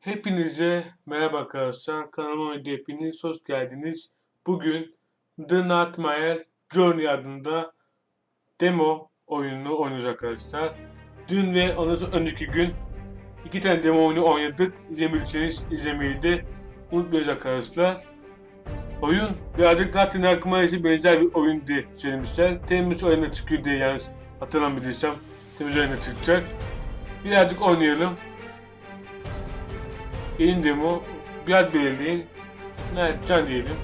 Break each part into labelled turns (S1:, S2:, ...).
S1: Hepinize merhaba arkadaşlar. Kanalıma hepiniz hoş geldiniz. Bugün The Nightmare Journey adında demo oyununu oynayacağız arkadaşlar. Dün ve ondan önceki gün iki tane demo oyunu oynadık. İzlemediyseniz izlemeyi de unutmayın arkadaşlar. Oyun birazcık Latin Nightmare'e benzer bir oyun diye söylemişler. Temmuz oyuna çıkıyor diye yalnız hatırlamadıysam Temmuz oyuna çıkacak. Birazcık oynayalım. Demo bir ad belirleyin. Mertcan diyelim.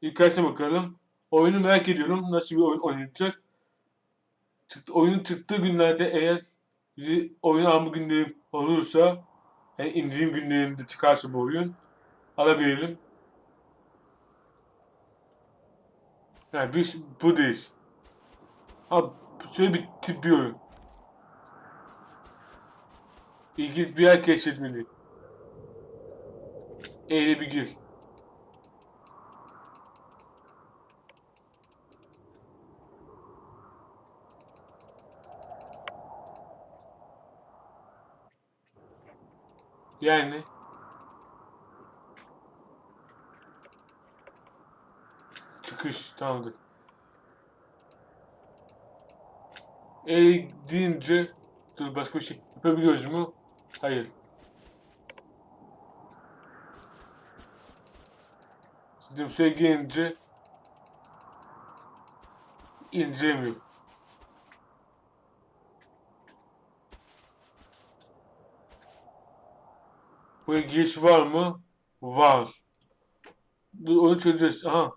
S1: İlk bakalım. Oyunu merak ediyorum. Nasıl bir oyun oynayacak? Çıktı, oyunun çıktığı günlerde eğer oyun alma günlerim olursa yani indirim günlerinde çıkarsa bu oyun alabilirim. Yani biz buradayız. Ha şöyle bir tip bir oyun. İlginç bir yer keşfetmeli. Eyle bir gir. Yani çıkış tamamdır. E deyince dur başka bir şey yapabiliyoruz mu? Hayır. Şey gelince incelemiyor. Buraya giriş var mı? Var. Dur onu çözeceğiz. Aha.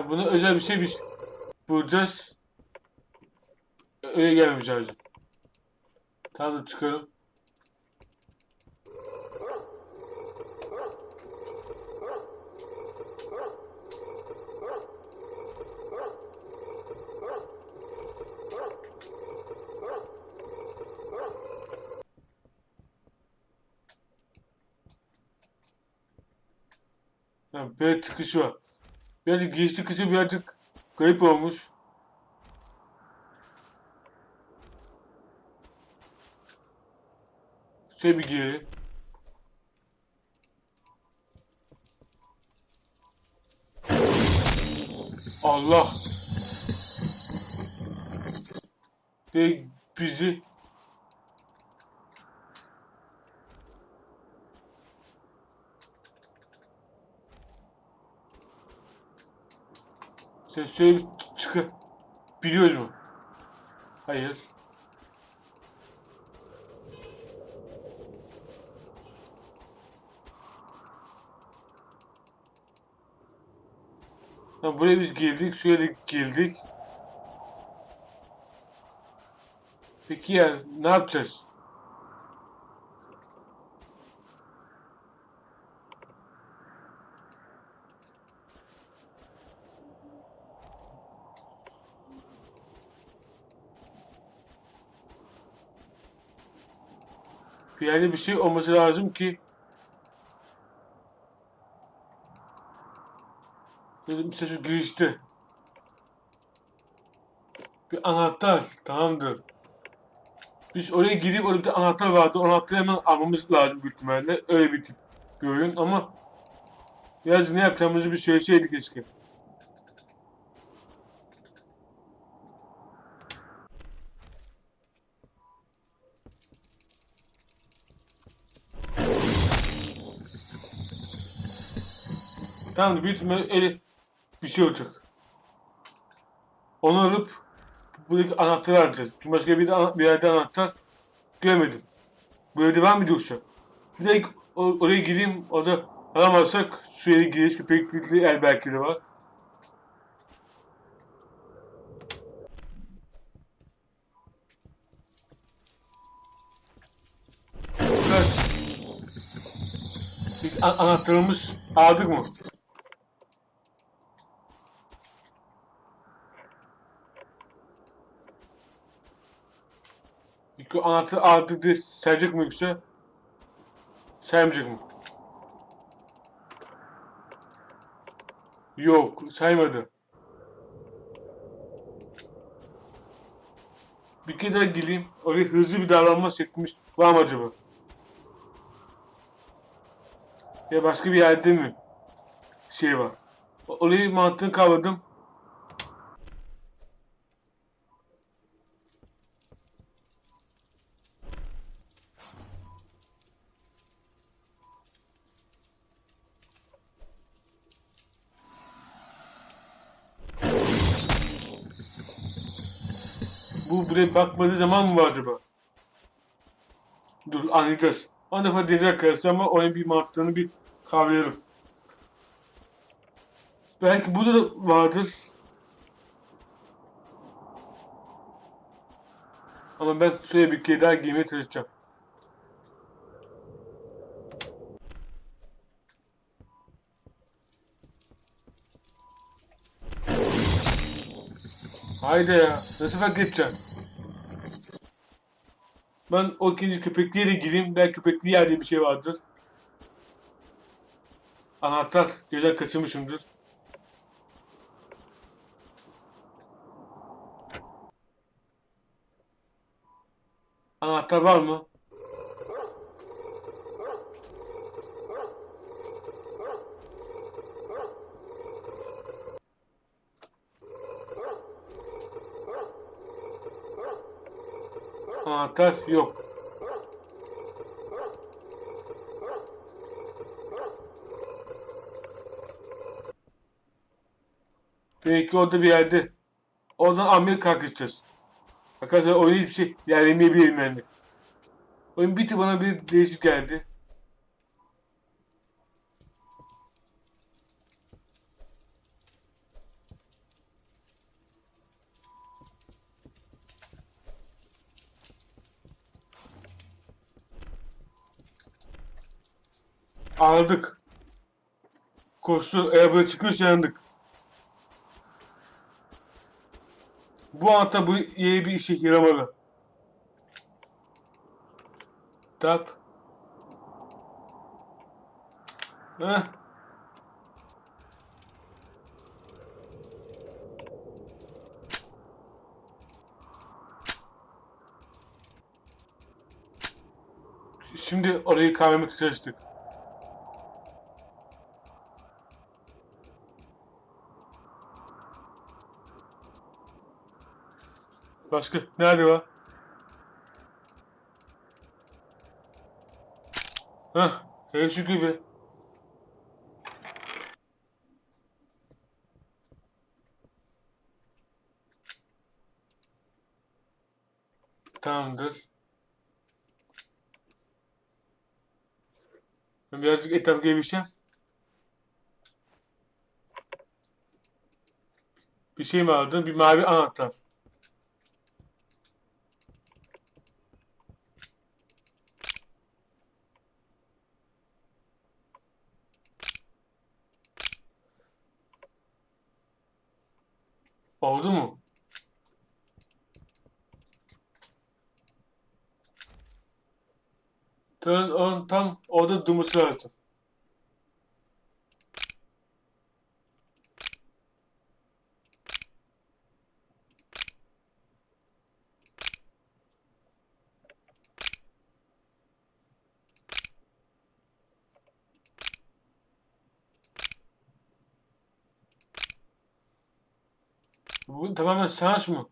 S1: Yani buna özel bir şey biz bulacağız. Öyle gelmemiş lazım. Tamam çıkalım. Yani çıkış var. Birazcık giriş çıkışı birazcık garip olmuş. Şey bir girelim. Allah. Ve bizi Sen şöyle bir çıkı. Biliyoruz mu? Hayır. Ya buraya biz girdik, şöyle girdik. Peki ya ne yapacağız? Yerde bir şey olması lazım ki Dedim işte şu girişte. Bir anahtar. Tamamdır. Biz oraya girip orada bir anahtar vardı. O anahtarı hemen almamız lazım büyük ihtimalle. Öyle bir tip bir oyun ama biraz ne yapacağımızı bir söyleseydik keşke. Tamam büyük ihtimalle öyle bir şey olacak. Onu alıp buradaki anahtarı alacağız. Çünkü başka bir, de ana- bir yerde anahtar görmedim. Bu evde var mı yoksa? Direkt o- oraya gireyim, orada alamazsak yere giriş köpeklikli el belki de var. Evet. An- anahtarımız aldık mı? Anahtarı aldık diye serecek mi yoksa? Sermeyecek mi? Yok saymadı. Bir kere daha geleyim. Oraya hızlı bir davranma şeklimiz var mı acaba? Ya başka bir yerde mi? Şey var. Orayı mantığını kavradım. Bu buraya bakmadığı zaman mı var acaba? Dur anlayacağız. On defa deneyeceğiz arkadaşlar ama onun bir mantığını bir kavrayalım. Belki burada da vardır. Ama ben şöyle bir kere daha giymeye çalışacağım. Haydi ya. Ne sefer geçeceğim? Ben o ikinci köpekli yere gireyim. Belki köpekli yerde bir şey vardır. Anahtar. Gözden kaçırmışımdır. Anahtar var mı? Anahtar yok. Belki orada bir yerde. Oradan almaya kalkacağız. Arkadaşlar oyun hiçbir şey ilerlemeyebilirim yani. Oyun bitti bana bir değişik geldi. Aldık. Koştu. Eğer böyle çıkmış yandık. Bu anta bu yeni bir işe yaramalı. Tap. Heh. Şimdi orayı kavramak çalıştık. Başka nerede var? Hah, hey şu gibi. Tamamdır. Ben birazcık etraf gelişeceğim. Bir şey mi aldın? Bir mavi anahtar. Oldu mu? Turn on tam orada durması lazım. Bu tamamen şans mı?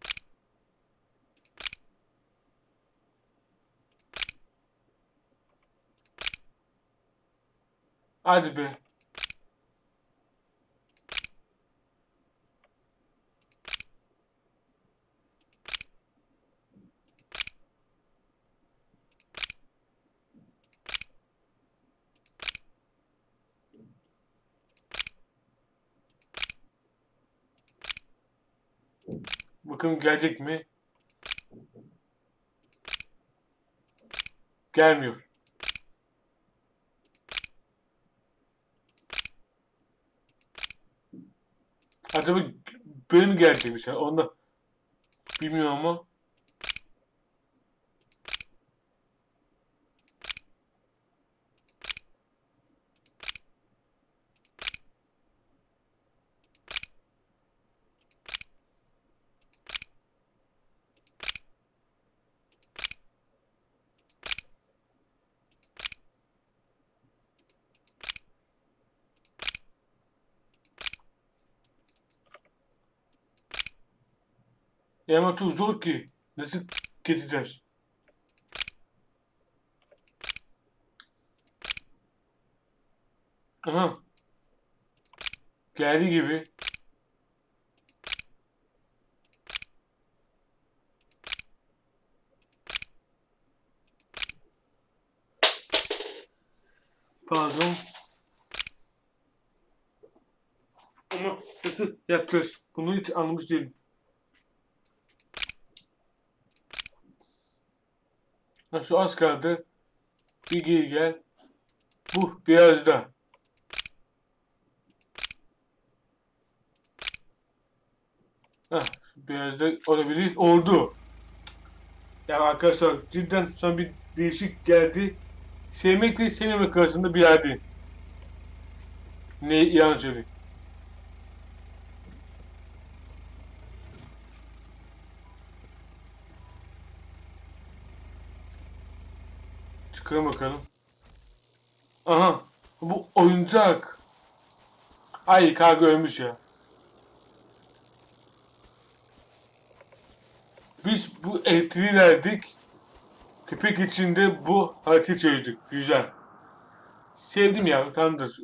S1: Hadi be. Bakın gelecek mi? Gelmiyor. Acaba gelecek bir şey? Onu da bilmiyorum ama. E ama çok zor ki. Nasıl geçeceğiz? Aha. Geldi gibi. Pardon. Ama nasıl yapacağız? Bunu hiç anlamış değilim. Ha, şu az kaldı. Bir geri gel. Bu biraz da. Heh, biraz da olabilir. Oldu. Ya arkadaşlar cidden son bir değişik geldi. Sevmekle sevmemek arasında bir yerdeyim. Ne yalan söyleyeyim. Çıkalım bakalım. Aha. Bu oyuncak. Ay karga ölmüş ya. Biz bu elektriği verdik. Köpek içinde bu haritayı çözdük. Güzel. Sevdim ya. Tamamdır.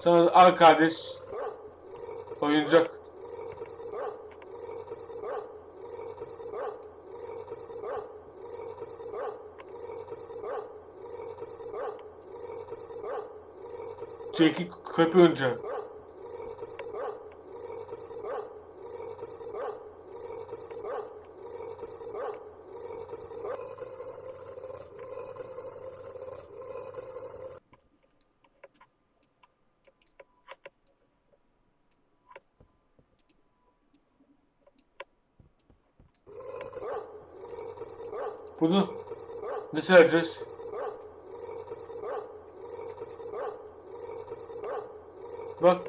S1: Sana al kardeş. Oyuncak. Çekik köpek oyuncağı. Bunu nasıl yapacağız? Bak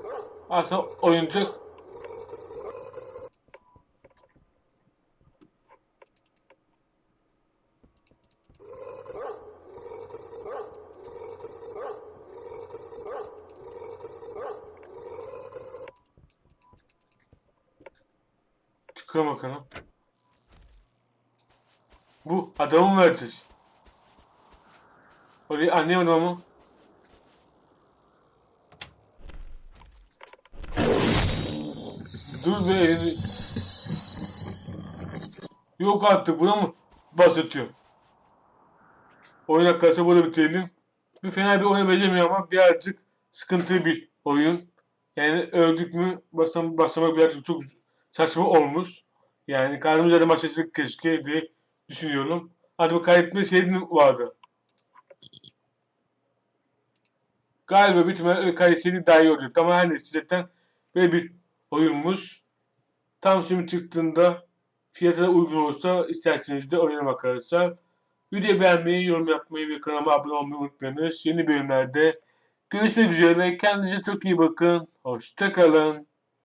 S1: aslında oyuncak Çıkalım bakalım. Bu adamı mı vereceğiz? Orayı anlayamadım ama. Dur. Yok artık buna mı bahsediyor? Oyun arkadaşlar burada bitirelim. Bir fena bir oyun beceremiyor ama birazcık sıkıntılı bir oyun. Yani öldük mü basam, basamak birazcık çok saçma olmuş. Yani karnımız yerine başladık keşke diye düşünüyorum. Hadi bu kaybetme şey mi vardı? Galiba öyle kaybetseydi daha iyi olacak. Ama her neyse zaten böyle bir oyunmuş. Şimdi çıktığında fiyatı da uygun olursa isterseniz de oyuna arkadaşlar. Videoyu beğenmeyi, yorum yapmayı ve kanalıma abone olmayı unutmayınız. Yeni bölümlerde görüşmek üzere. Kendinize çok iyi bakın. Hoşçakalın.